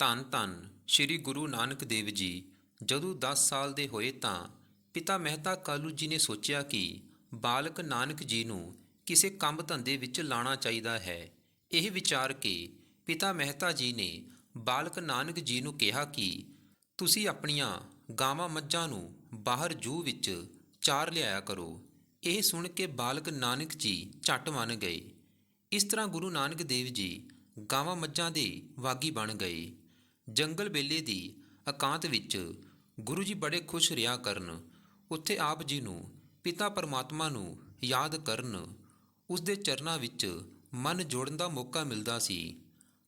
ਧੰਨ ਧੰਨ ਸ੍ਰੀ ਗੁਰੂ ਨਾਨਕ ਦੇਵ ਜੀ, ਜਦੋਂ 10 ਸਾਲ ਦੇ ਹੋਏ ਤਾਂ ਪਿਤਾ ਮਹਿਤਾ ਕਾਲੂ ਜੀ ਨੇ ਸੋਚਿਆ ਕਿ ਬਾਲਕ ਨਾਨਕ ਜੀ ਨੂੰ ਕਿਸੇ ਕੰਮ ਧੰਦੇ ਵਿੱਚ ਲਾਣਾ ਚਾਹੀਦਾ ਹੈ। ਇਹ ਵਿਚਾਰ ਕੇ ਪਿਤਾ ਮਹਿਤਾ ਜੀ ਨੇ ਬਾਲਕ ਨਾਨਕ ਜੀ ਨੂੰ ਕਿਹਾ ਕਿ ਤੁਸੀਂ ਆਪਣੀਆਂ ਗਾਵਾਂ ਮੱਝਾਂ ਨੂੰ ਬਾਹਰ ਜੂ ਵਿੱਚ ਚਾਰ ਲਿਆਇਆ ਕਰੋ। ਇਹ ਸੁਣ ਕੇ ਬਾਲਕ ਨਾਨਕ ਜੀ ਝੱਟ ਮੰਨ ਗਏ। ਇਸ ਤਰ੍ਹਾਂ ਗੁਰੂ ਨਾਨਕ ਦੇਵ ਜੀ ਗਾਵਾਂ ਮੱਝਾਂ ਦੇ ਵਾਗੀ ਬਣ ਗਏ। ਜੰਗਲ ਬੇਲੇ ਦੀ ਇਕਾਂਤ ਵਿੱਚ ਗੁਰੂ ਜੀ ਬੜੇ ਖੁਸ਼ ਰਿਹਾ ਕਰਨ। ਉੱਥੇ ਆਪ ਜੀ ਨੂੰ ਪਿਤਾ ਪਰਮਾਤਮਾ ਨੂੰ ਯਾਦ ਕਰਨ। ਉਸ ਦੇ ਚਰਨਾਂ ਵਿੱਚ ਮਨ ਜੋੜਨ ਦਾ ਮੌਕਾ ਮਿਲਦਾ ਸੀ।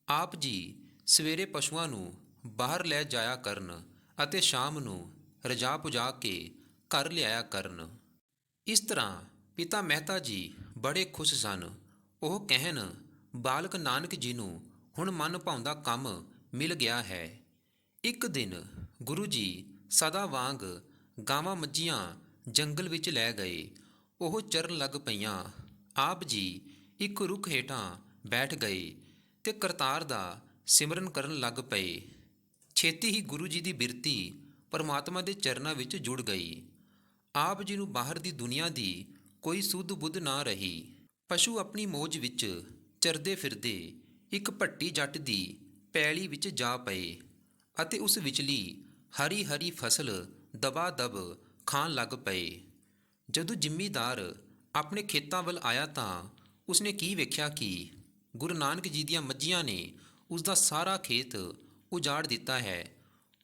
ਆਪ ਜੀ ਸਵੇਰੇ ਪਸ਼ੂਆਂ ਨੂੰ ਬਾਹਰ ਲੈ ਜਾਇਆ ਕਰਨ ਅਤੇ ਸ਼ਾਮ ਨੂੰ ਰਜਾ ਪੁਜਾ ਕੇ ਘਰ ਲਿਆਇਆ ਕਰਨ। ਇਸ ਤਰ੍ਹਾਂ ਪਿਤਾ ਮਹਿਤਾ ਜੀ ਬੜੇ ਖੁਸ਼ ਸਨ। ਉਹ ਕਹਿਣ, ਬਾਲਕ ਨਾਨਕ ਜੀ ਨੂੰ ਹੁਣ ਮਨ ਭਾਉਂਦਾ ਕੰਮ ਮਿਲ ਗਿਆ ਹੈ। ਇੱਕ ਦਿਨ ਗੁਰੂ ਜੀ ਸਦਾ ਵਾਂਗ ਗਾਵਾਂ ਮੱਝੀਆਂ ਜੰਗਲ ਵਿੱਚ ਲੈ ਗਏ। ਉਹ ਚਰਨ ਲੱਗ ਪਈਆਂ। ਆਪ ਜੀ ਇੱਕ ਰੁੱਖ ਹੇਠਾਂ ਬੈਠ ਗਏ ਤੇ ਕਰਤਾਰ ਦਾ ਸਿਮਰਨ ਕਰਨ ਲੱਗ ਪਏ। ਛੇਤੀ ਹੀ ਗੁਰੂ ਜੀ ਦੀ ਬਿਰਤੀ ਪਰਮਾਤਮਾ ਦੇ ਚਰਨਾਂ ਵਿੱਚ ਜੁੜ ਗਈ। ਆਪ ਜੀ ਨੂੰ ਬਾਹਰ ਦੀ ਦੁਨੀਆ ਦੀ ਕੋਈ ਸੁੱਧ ਬੁੱਧ ਨਾ ਰਹੀ। ਪਸ਼ੂ ਆਪਣੀ ਮੋਜ ਵਿੱਚ ਚਰਦੇ ਫਿਰਦੇ ਇੱਕ ਭੱਟੀ ਜੱਟ ਦੀ ਪੈਲੀ ਵਿੱਚ ਜਾ ਪਏ ਅਤੇ ਉਸ ਵਿਚਲੀ ਹਰੀ ਹਰੀ ਫਸਲ ਦਬਾ ਦਬ ਖਾਣ ਲੱਗ ਪਏ। ਜਦੋਂ ਜ਼ਿਮੀਦਾਰ ਆਪਣੇ ਖੇਤਾਂ ਵੱਲ ਆਇਆ ਤਾਂ ਉਸਨੇ ਕੀ ਵੇਖਿਆ ਕਿ ਗੁਰੂ ਨਾਨਕ ਜੀ ਦੀਆਂ ਮੱਝੀਆਂ ਨੇ ਉਸ ਦਾ ਸਾਰਾ ਖੇਤ ਉਜਾੜ ਦਿੱਤਾ ਹੈ।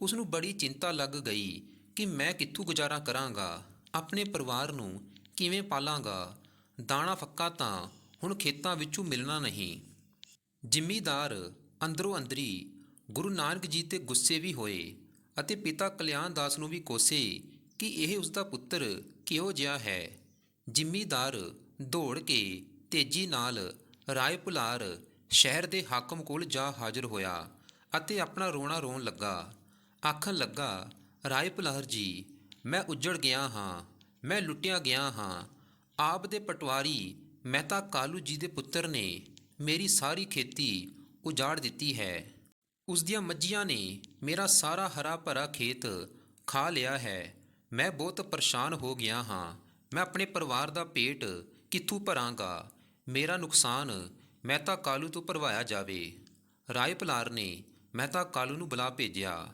ਉਸ ਨੂੰ ਬੜੀ ਚਿੰਤਾ ਲੱਗ ਗਈ ਕਿ ਮੈਂ ਕਿੱਥੋਂ ਗੁਜ਼ਾਰਾ ਕਰਾਂਗਾ, ਆਪਣੇ ਪਰਿਵਾਰ ਨੂੰ ਕਿਵੇਂ ਪਾਲਾਂਗਾ ਦਾਣਾ ਫੱਕਾ ਤਾਂ ਹੁਣ ਖੇਤਾਂ ਵਿੱਚੋਂ ਮਿਲਣਾ ਨਹੀਂ। ਜ਼ਿਮੀਦਾਰ ਅੰਦਰੋਂ ਅੰਦਰੀ ਗੁਰੂ ਨਾਨਕ ਜੀ ਤੇ ਗੁੱਸੇ ਵੀ ਹੋਏ ਅਤੇ ਪਿਤਾ ਕਲਿਆਣ ਦਾਸ ਨੂੰ ਵੀ ਕੋਸੇ ਕਿ ਇਹ ਉਸ ਦਾ ਪੁੱਤਰ ਕਿਹੋ ਜਿਹਾ ਹੈ। ਜ਼ਿਮੀਦਾਰ ਦੌੜ ਕੇ ਤੇਜ਼ੀ ਨਾਲ ਰਾਏ ਪੁਲਾਰ ਸ਼ਹਿਰ ਦੇ ਹਾਕਮ ਕੋਲ ਜਾ ਹਾਜ਼ਰ ਹੋਇਆ ਅਤੇ ਆਪਣਾ ਰੋਣਾ ਰੋਣ ਲੱਗਾ। ਆਖਣ ਲੱਗਾ, ਰਾਏ ਪੁਲਾਰ ਜੀ, ਮੈਂ ਉੱਜੜ ਗਿਆ ਹਾਂ, ਮੈਂ ਲੁੱਟਿਆ ਗਿਆ ਹਾਂ। ਆਪ ਦੇ ਪਟਵਾਰੀ ਮਹਿਤਾ ਕਾਲੂ ਜੀ ਦੇ ਪੁੱਤਰ ਨੇ ਮੇਰੀ ਸਾਰੀ ਖੇਤੀ ਉਜਾੜ ਦਿੱਤੀ ਹੈ। ਉਸ ਦੀਆਂ ਮੱਝੀਆਂ ਨੇ ਮੇਰਾ ਸਾਰਾ ਹਰਾ ਭਰਾ ਖੇਤ ਖਾ ਲਿਆ ਹੈ। ਮੈਂ ਬਹੁਤ ਪਰੇਸ਼ਾਨ ਹੋ ਗਿਆ ਹਾਂ। ਮੈਂ ਆਪਣੇ ਪਰਿਵਾਰ ਦਾ ਪੇਟ ਕਿੱਥੋਂ ਭਰਾਂਗਾ? ਮੇਰਾ ਨੁਕਸਾਨ ਮਹਿਤਾ ਕਾਲੂ ਤੋਂ ਭਰਵਾਇਆ ਜਾਵੇ। ਰਾਏ ਪਲਾਰ ਨੇ ਮਹਿਤਾ ਕਾਲੂ ਨੂੰ ਬੁਲਾ ਭੇਜਿਆ।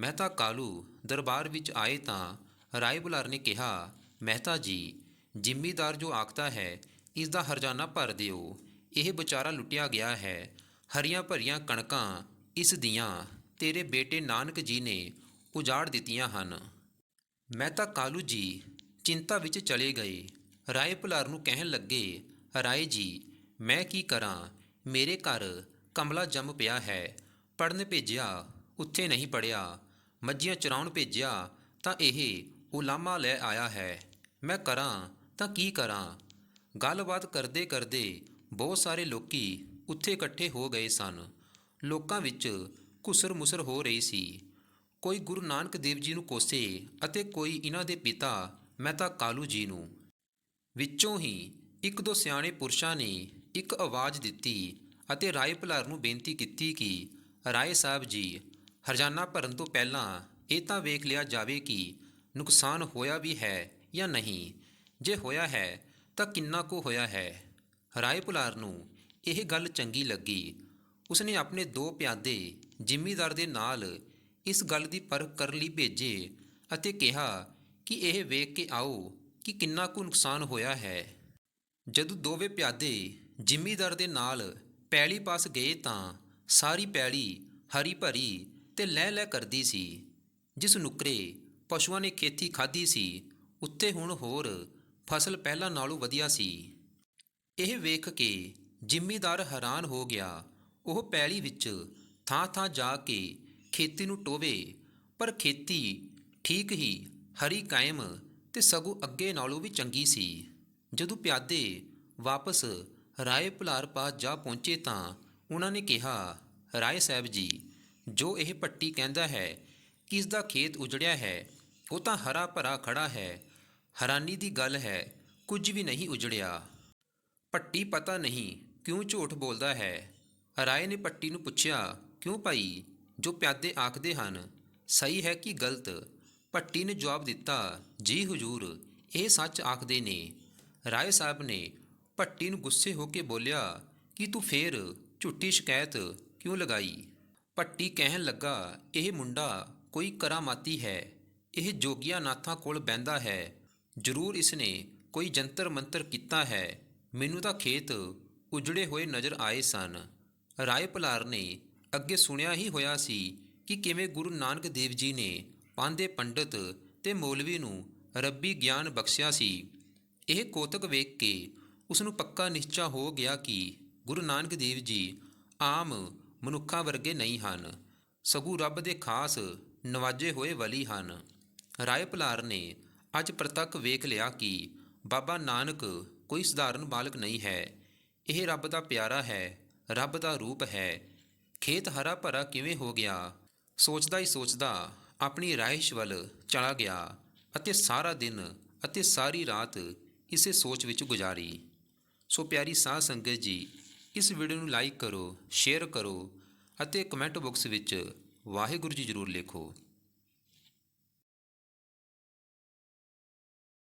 ਮਹਿਤਾ ਕਾਲੂ ਦਰਬਾਰ ਵਿੱਚ ਆਏ ਤਾਂ ਰਾਏ ਬੁਲਾਰ ਨੇ ਕਿਹਾ, ਮਹਿਤਾ ਜੀ, ਜ਼ਿੰਮੀਦਾਰ ਜੋ ਆਖਦਾ ਹੈ ਇਸ ਦਾ ਹਰਜਾਨਾ ਭਰ ਦਿਓ। ਇਹ ਵਿਚਾਰਾ ਲੁੱਟਿਆ ਗਿਆ ਹੈ। ਹਰੀਆਂ ਭਰੀਆਂ ਕਣਕਾਂ ਇਸ ਦੀਆਂ ਤੇਰੇ ਬੇਟੇ ਨਾਨਕ ਜੀ ਨੇ ਉਜਾੜ ਦਿੱਤੀਆਂ ਹਨ। ਮੈਂ ਤਾਂ ਕਾਲੂ ਜੀ ਚਿੰਤਾ ਵਿੱਚ ਚਲੇ ਗਏ। ਰਾਏ ਭੁਲਾਰ ਨੂੰ ਕਹਿਣ ਲੱਗੇ, ਰਾਏ ਜੀ, ਮੈਂ ਕੀ ਕਰਾਂ? ਮੇਰੇ ਘਰ ਕਮਲਾ ਜੰਮ ਪਿਆ ਹੈ। ਪੜਨ ਭੇਜਿਆ, ਉੱਥੇ ਨਹੀਂ ਪੜਿਆ ਮੱਝੀਆਂ ਚਰਾਉਣ ਭੇਜਿਆ, ਤਾਂ ਇਹ ਉਲਾਮਾ ਲੈ ਆਇਆ ਹੈ। ਮੈਂ ਕਰਾਂ ਤਾਂ ਕੀ ਕਰਾਂ? ਗੱਲਬਾਤ ਕਰਦੇ ਕਰਦੇ ਬਹੁਤ ਸਾਰੇ ਲੋਕੀ ਉੱਥੇ ਇਕੱਠੇ ਹੋ ਗਏ ਸਨ। ਲੋਕਾਂ ਵਿੱਚ ਘੁਸਰ ਮੁਸਰ ਹੋ ਰਹੀ ਸੀ। ਕੋਈ ਗੁਰੂ ਨਾਨਕ ਦੇਵ ਜੀ ਨੂੰ ਕੋਸੇ ਅਤੇ ਕੋਈ ਇਹਨਾਂ ਦੇ ਪਿਤਾ ਮਹਿਤਾ ਕਾਲੂ ਜੀ ਨੂੰ। ਵਿੱਚੋਂ ਹੀ ਇੱਕ ਦੋ ਸਿਆਣੇ ਪੁਰਸ਼ਾਂ ਨੇ ਇੱਕ ਆਵਾਜ਼ ਦਿੱਤੀ ਅਤੇ ਰਾਏ ਭਲਾਰ ਨੂੰ ਬੇਨਤੀ ਕੀਤੀ ਕਿ ਰਾਏ ਸਾਹਿਬ ਜੀ, ਹਰਜਾਨਾ ਭਰਨ ਤੋਂ ਪਹਿਲਾਂ ਇਹ ਤਾਂ ਵੇਖ ਲਿਆ ਜਾਵੇ ਕਿ ਨੁਕਸਾਨ ਹੋਇਆ ਵੀ ਹੈ ਜਾਂ ਨਹੀਂ। ਜੇ ਹੋਇਆ ਹੈ ਤਾਂ ਕਿੰਨਾ ਕੁ ਹੋਇਆ ਹੈ? ਰਾਏ ਭੁਲਾਰ ਨੂੰ ਇਹ ਗੱਲ ਚੰਗੀ ਲੱਗੀ। ਉਸਨੇ ਆਪਣੇ ਦੋ ਪਿਆਦੇ ਜ਼ਿਮੀਦਾਰ ਦੇ ਨਾਲ ਇਸ ਗੱਲ ਦੀ ਪਰਖ ਕਰਨ ਲਈ ਭੇਜੇ ਅਤੇ ਕਿਹਾ ਕਿ ਇਹ ਵੇਖ ਕੇ ਆਓ ਕਿ ਕਿੰਨਾ ਕੁ ਨੁਕਸਾਨ ਹੋਇਆ ਹੈ। ਜਦੋਂ ਦੋਵੇਂ ਪਿਆਦੇ ਜ਼ਿਮੀਦਾਰ ਦੇ ਨਾਲ ਪੈਲੀ ਪਾਸ ਗਏ ਤਾਂ ਸਾਰੀ ਪੈਲੀ ਹਰੀ ਭਰੀ ਤੇ ਲੈ ਲੈ ਕਰਦੀ ਸੀ, ਜਿਸ ਨੁਕਰੇ ਪਸ਼ੂਆਂ ਨੇ ਖੇਤੀ ਖਾਧੀ ਸੀ, ਉੱਤੇ ਹੁਣ ਹੋਰ ਫਸਲ ਪਹਿਲਾਂ ਨਾਲੋਂ ਵਧੀਆ ਸੀ। ਇਹ ਵੇਖ ਕੇ ਜ਼ਿੰਮੀਦਾਰ ਹੈਰਾਨ ਹੋ ਗਿਆ। ਉਹ ਪੈਲੀ ਵਿੱਚ ਥਾਂ-ਥਾਂ ਜਾ ਕੇ ਖੇਤੀ ਨੂੰ ਟੋਵੇ, ਪਰ ਖੇਤੀ ਠੀਕ ਹੀ ਹਰੀ ਕਾਇਮ ਤੇ ਸਗੋਂ ਅੱਗੇ ਨਾਲੋਂ ਵੀ ਚੰਗੀ ਸੀ। ਜਦੋਂ ਪਿਆਦੇ ਵਾਪਸ ਰਾਏ ਭੁਲਾਰ ਪਾਸ ਜਾ ਪਹੁੰਚੇ ਤਾਂ ਉਹਨਾਂ ਨੇ ਕਿਹਾ, ਰਾਏ ਸਾਹਿਬ ਜੀ, ਜੋ ਇਹ ਪੱਟੀ ਕਹਿੰਦਾ ਹੈ ਕਿ ਇਸ ਦਾ ਖੇਤ ਉਜੜਿਆ ਹੈ, ਉਹ ਤਾਂ ਹਰਾ ਭਰਾ ਖੜਾ ਹੈ। ਹੈਰਾਨੀ ਦੀ ਗੱਲ ਹੈ, ਕੁਝ ਵੀ ਨਹੀਂ ਉਜੜਿਆ। ਪੱਟੀ ਪਤਾ ਨਹੀਂ ਕਿਉਂ ਝੂਠ ਬੋਲਦਾ ਹੈ? ਰਾਏ ਨੇ ਪੱਟੀ ਨੂੰ ਪੁੱਛਿਆ, ਕਿਉਂ ਭਾਈ? ਜੋ ਪਿਆਦੇ ਆਖਦੇ ਹਨ, ਸਹੀ ਹੈ ਕਿ ਗਲਤ? ਭੱਟੀ ਨੇ ਜਵਾਬ ਦਿੱਤਾ, ਜੀ ਹਜੂਰ, ਇਹ ਸੱਚ ਆਖਦੇ ਨੇ। ਰਾਏ ਸਾਹਿਬ ਨੇ ਭੱਟੀ ਨੂੰ ਗੁੱਸੇ ਹੋ ਕੇ ਬੋਲਿਆ, ਕਿ ਤੂੰ ਫੇਰ ਝੂਠੀ ਸ਼ਿਕਾਇਤ ਕਿਉਂ ਲਗਾਈ? ਭੱਟੀ ਕਹਿਣ ਲੱਗਾ, ਇਹ ਮੁੰਡਾ ਕੋਈ ਕਰਾਮਾਤੀ ਹੈ, ਇਹ ਜੋਗੀਆਂ ਨਾਥਾਂ ਕੋਲ ਬੈੰਦਾ ਹੈ। ਜ਼ਰੂਰ ਇਸਨੇ ਕੋਈ ਜੰਤਰ ਮੰਤਰ ਕੀਤਾ ਹੈ, ਮੈਨੂੰ ਤਾਂ ਖੇਤ ਉਜੜੇ ਹੋਏ ਨਜ਼ਰ ਆਏ ਸਨ। ਰਾਏ ਭਲਾਰ ਨੇ ਅੱਗੇ ਸੁਣਿਆ ਹੀ ਹੋਇਆ ਸੀ ਕਿ ਕਿਵੇਂ ਗੁਰੂ ਨਾਨਕ ਦੇਵ ਜੀ ਨੇ ਪਾਂਦੇ ਪੰਡਤ ਤੇ ਮੌਲਵੀ ਨੂੰ ਰੱਬੀ ਗਿਆਨ ਬਖਸ਼ਿਆ ਸੀ। ਇਹ ਕੋਤਕ ਵੇਖ ਕੇ ਉਸ ਨੂੰ ਪੱਕਾ ਨਿਸ਼ਚਾ ਹੋ ਗਿਆ ਕਿ ਗੁਰੂ ਨਾਨਕ ਦੇਵ ਜੀ ਆਮ ਮਨੁੱਖਾਂ ਵਰਗੇ ਨਹੀਂ ਹਨ, ਸਗੋਂ ਰੱਬ ਦੇ ਖਾਸ ਨਵਾਜੇ ਹੋਏ ਵਲੀ ਹਨ। ਰਾਏ ਭਲਾਰ ਨੇ ਅੱਜ ਪ੍ਰਤੱਖ ਵੇਖ ਲਿਆ ਕਿ ਬਾਬਾ ਨਾਨਕ ਕੋਈ ਸਧਾਰਨ ਬਾਲਕ ਨਹੀਂ ਹੈ। ਇਹ ਰੱਬ ਦਾ ਪਿਆਰਾ ਹੈ, ਰੱਬ ਦਾ ਰੂਪ ਹੈ। ਖੇਤ ਹਰਾ ਭਰਾ ਕਿਵੇਂ ਹੋ ਗਿਆ? ਸੋਚਦਾ ਹੀ ਸੋਚਦਾ ਆਪਣੀ ਰਾਇਸ਼ ਵੱਲ ਚਲਾ ਗਿਆ ਅਤੇ ਸਾਰਾ ਦਿਨ ਅਤੇ ਸਾਰੀ ਰਾਤ ਇਸੇ ਸੋਚ ਵਿੱਚ ਗੁਜ਼ਾਰੀ। ਸੋ ਪਿਆਰੀ ਸਾਧ ਸੰਗਤ ਜੀ, ਇਸ ਵੀਡੀਓ ਨੂੰ ਲਾਈਕ ਕਰੋ ਸ਼ੇਅਰ ਕਰੋ ਅਤੇ ਕਮੈਂਟ ਬਾਕਸ ਵਿੱਚ ਵਾਹਿਗੁਰੂ ਜੀ ਜ਼ਰੂਰ ਲਿਖੋ।